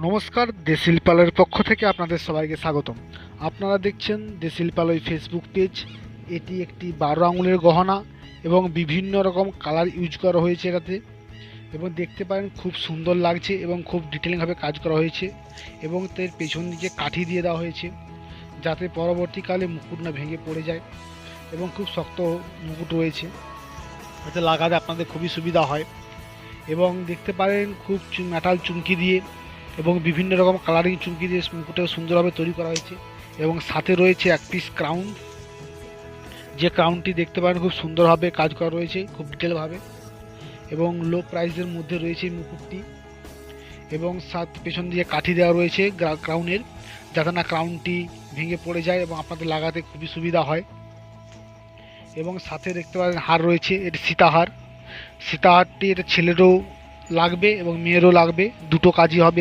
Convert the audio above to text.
নমস্কার দেশিলপালের পক্ষ থেকে আপনাদের সবাইকে স্বাগতম। আপনারা দেখছেন দেশিলপালয় ফেসবুক পেজ এটি একটি বারো আঙুলের গহনা এবং বিভিন্ন রকম কালার ইউজ করা হয়েছে এটাতে। এবং দেখতে পারেন খুব সুন্দর লাগছে এবং খুব ডিটেলিংভাবে কাজ করা হয়েছে এবং তার পেছন দিকে কাঠি দিয়ে দেওয়া হয়েছে যাতে পরবর্তীকালে মুকুট না ভেঙে পড়ে যায় এবং খুব শক্ত মুকুট রয়েছে। যাতে লাগাতে আপনাদের খুবই সুবিধা হয়। এবং দেখতে পারেন খুব মেটাল চুমকি দিয়ে এবং বিভিন্ন রকম কালারিং চুমকি দিয়ে মুকুটটা সুন্দরভাবে তৈরি করা হয়েছে এবং সাথে রয়েছে এক পিস ক্রাউন যে ক্রাউনটি দেখতে পারেন খুব সুন্দরভাবে কাজ করা রয়েছে, খুব ডিটেলভাবে এবং লো প্রাইসের মধ্যে রয়েছে মুকুটটি। এবং সাত পেছন দিয়ে কাঠি দেওয়া রয়েছে ক্রাউনের যাতে না ক্রাউনটি ভেঙে পড়ে যায় এবং আপনাদের লাগাতে খুবই সুবিধা হয়। এবং সাথে দেখতে পারেন হার রয়েছে, এটি সীতাহার সীতাহারটি এটা ছেলেরও লাগবে এবং মেয়েরও লাগবে, দুটো কাজই হবে।